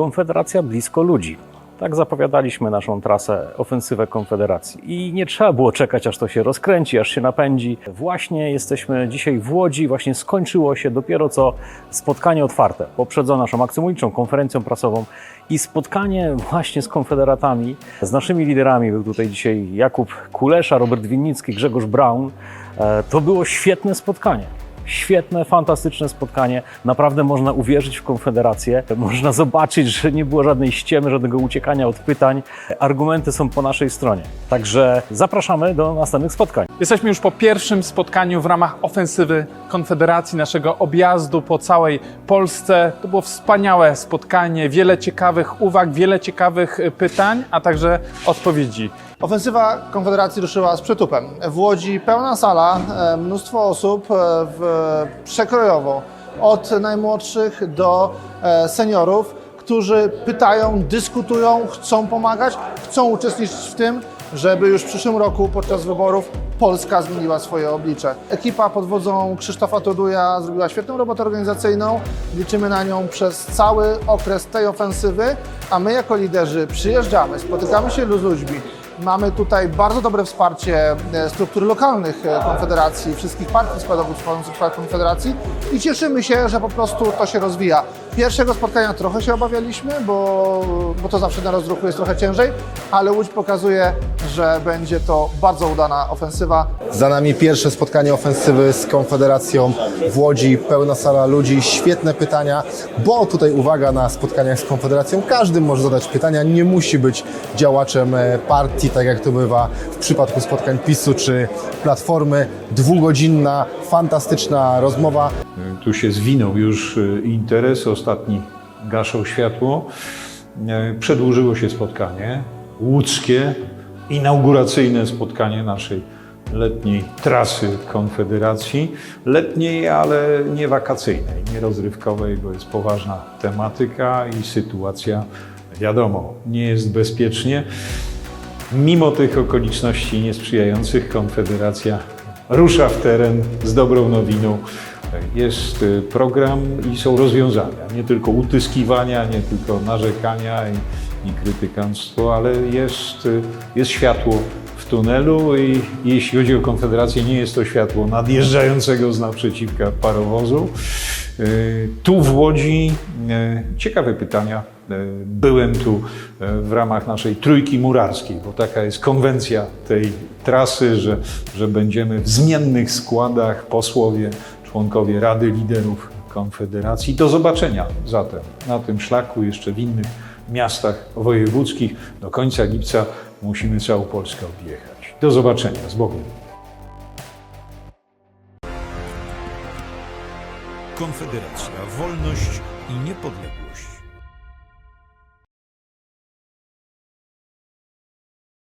Konfederacja blisko ludzi. Tak zapowiadaliśmy naszą trasę, ofensywę Konfederacji. I nie trzeba było czekać, aż to się rozkręci, aż się napędzi. Właśnie jesteśmy dzisiaj w Łodzi, właśnie skończyło się dopiero co spotkanie otwarte, poprzedzone naszą akcją uliczną, konferencją prasową i spotkanie właśnie z konfederatami, z naszymi liderami. Był tutaj dzisiaj Jakub Kulesza, Robert Winnicki, Grzegorz Braun. E, To było świetne spotkanie. Świetne, fantastyczne spotkanie. Naprawdę można uwierzyć w Konfederację. Można zobaczyć, że nie było żadnej ściemy, żadnego uciekania od pytań. Argumenty są po naszej stronie. Także zapraszamy do następnych spotkań. Jesteśmy już po pierwszym spotkaniu w ramach ofensywy Konfederacji, naszego objazdu po całej Polsce. To było wspaniałe spotkanie, wiele ciekawych uwag, wiele ciekawych y, pytań, a także odpowiedzi. Ofensywa Konfederacji ruszyła z przytupem. W Łodzi pełna sala, e, mnóstwo osób e, w, przekrojowo, od najmłodszych do e, seniorów, którzy pytają, dyskutują, chcą pomagać, chcą uczestniczyć w tym, żeby już w przyszłym roku podczas wyborów Polska zmieniła swoje oblicze. Ekipa pod wodzą Krzysztofa Toduja zrobiła świetną robotę organizacyjną. Liczymy na nią przez cały okres tej ofensywy, a my jako liderzy przyjeżdżamy, spotykamy się z ludźmi, Mamy tutaj bardzo dobre wsparcie e, struktur lokalnych e, Konfederacji, wszystkich partii składowych składających skład Konfederacji i cieszymy się, że po prostu to się rozwija. Pierwszego spotkania trochę się obawialiśmy, bo, bo to zawsze na rozruchu jest trochę ciężej, ale Łódź pokazuje, że będzie to bardzo udana ofensywa. Za nami pierwsze spotkanie ofensywy z Konfederacją w Łodzi, pełna sala ludzi, świetne pytania, bo tutaj uwaga na spotkaniach z Konfederacją, każdy może zadać pytania, nie musi być działaczem e, partii, tak jak to bywa w przypadku spotkań PiSu czy Platformy. Dwugodzinna, fantastyczna rozmowa. Tu się zwinął już y, interes, ostatni gaszą światło. E, Przedłużyło się spotkanie łódzkie, inauguracyjne spotkanie naszej letniej trasy Konfederacji. Letniej, ale nie wakacyjnej, nie rozrywkowej, bo jest poważna tematyka i sytuacja, wiadomo, nie jest bezpiecznie. Mimo tych okoliczności niesprzyjających, Konfederacja rusza w teren z dobrą nowiną. Jest y, program i są rozwiązania. Nie tylko utyskiwania, nie tylko narzekania i, i krytykanstwo, ale jest, y, jest światło w tunelu i jeśli chodzi o Konfederację, nie jest to światło nadjeżdżającego z naprzeciwka parowozu. Y, Tu w Łodzi ciekawe pytania. Byłem tu w ramach naszej trójki murarskiej, bo taka jest konwencja tej trasy, że, że będziemy w zmiennych składach posłowie, członkowie Rady Liderów Konfederacji. Do zobaczenia zatem na tym szlaku, jeszcze w innych miastach wojewódzkich. Do końca lipca musimy całą Polskę objechać. Do zobaczenia. Z Bogiem. Konfederacja, wolność i niepodległość.